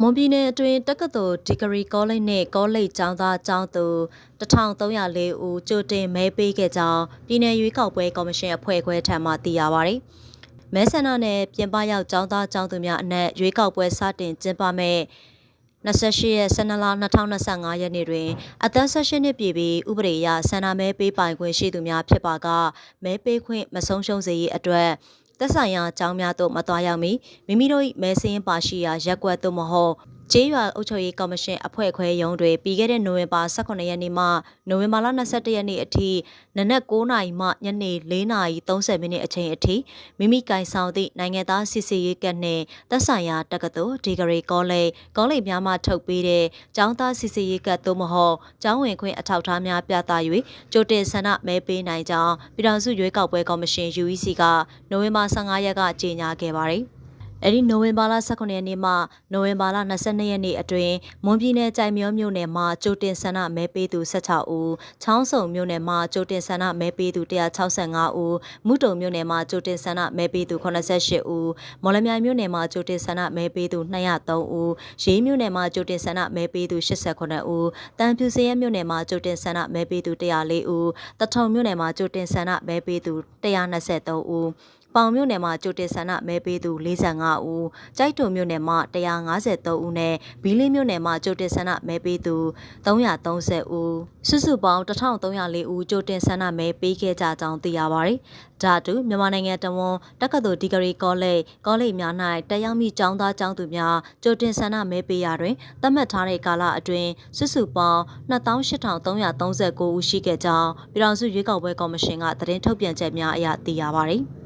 မွန်ပြည်နယ်အတွင်းတက္ကသိုလ်ဒီဂရီကောလိပ်နှင့်ကောလိပ်ကျောင်းသားကျောင်းသူ1304ဦးကြိုတင်မဲပေးခဲ့ကြောင်းပြည်내ရွေးကောက်ပွဲကော်မရှင်အဖွဲ့ခွဲထံမှသိရပါသည်။မဲဆန္ဒနယ်ပြင်ပရောက်ကျောင်းသားကျောင်းသူများအနက်ရွေးကောက်ပွဲစတင်ကျင်းပမဲ့28ရက်12လ2025ရက်နေ့တွင် အသက်16နှစ်ပြည့်ပြီးဥပဒေအရဆန္ဒမဲပေးပိုင်ခွင့်ရှိသူများဖြစ်ပါကမဲပေးခွင့်မဆုံးရှုံးစေရေးအတွက် သက်ဆိုင်ရာကျောင်းများသို့မသွားရောက်မီမိမိတို့၏မဲစင်းပါရှိရာရက်ကွက်သို့မဟုတ် ကျေးရွာအုပ်ချုပ်ရေးကော်မရှင်အဖွဲ့ခွဲရုံးတွေပြီးခဲ့တဲ့နိုဝင်ဘာ18ရက်နေ့မှနိုဝင်ဘာလ22ရက်နေ့အထိနနက်9:00နာရီမှညနေ4:30မိနစ်အချိန်အထိမိမိကင်ဆောင်သည့်နိုင်ငံသားစစ်စေးရေးကတ်နှင့်သက်ဆိုင်ရာတက္ကသိုလ်ဒီဂရီကောလိပ်ကောလိပ်များမှထုတ်ပေးတဲ့ကျောင်းသားစစ်စေးရေးကတ်သို့မဟုတ်ကျောင်းဝင်ခွင့်အထောက်အထားများပြသ၍ကြိုတင်ဆန္ဒမဲပေးနိုင်ကြောင်းပြည်ထောင်စုရွေးကောက်ပွဲကော်မရှင် UEC ကနိုဝင်ဘာ15ရက်ကကြေညာခဲ့ပါသည် အဲ့ဒီနိုဝင်ဘာလ18ရက်နေ့မှနိုဝင်ဘာလ22ရက်နေ့အတွင်းမွန်ပြည်နယ်ကြိုင်မြို့မြို့နယ်မှာကြိုတင်ဆန္ဒမဲပေးသူ16ဦးချောင်းစုံမြို့နယ်မှာကြိုတင်ဆန္ဒမဲပေးသူ165ဦးမုတုံမြို့နယ်မှာကြိုတင်ဆန္ဒမဲပေးသူ88ဦးမော်လမြိုင်မြို့နယ်မှာကြိုတင်ဆန္ဒမဲပေးသူ203ဦးရေးမြို့နယ်မှာကြိုတင်ဆန္ဒမဲပေးသူ89ဦးတန်ဖြူစရဲမြို့နယ်မှာကြိုတင်ဆန္ဒမဲပေးသူ104ဦးတထုံမြို့နယ်မှာကြိုတင်ဆန္ဒမဲပေးသူ123ဦး ပေါင်မြို့နယ်မှာကြိုတင်ဆန္ဒမဲပေးသူ45ဦး၊ကြိုက်တုံမြို့နယ်မှာ153ဦးနဲ့ဘီလင်းမြို့နယ်မှာကြိုတင်ဆန္ဒမဲပေးသူ330ဦးစုစုပေါင်း1304ဦးကြိုတင်ဆန္ဒမဲပေးခဲ့ကြကြောင်းသိရပါတယ်။ဓာတုမြန်မာနိုင်ငံတဝန်တက္ကသိုလ်ဒီဂရီကောလိပ်ကောလိပ်များ၌တက်ရောက်မိကျောင်းသားကျောင်းသူများကြိုတင်ဆန္ဒမဲပေးရာတွင်သတ်မှတ်ထားတဲ့ကာလအတွင်းစုစုပေါင်း28339ဦးရှိခဲ့ကြောင်းပြည်ထောင်စုရွေးကောက်ပွဲကော်မရှင်ကသတင်းထုတ်ပြန်ချက်များအရသိရပါတယ်။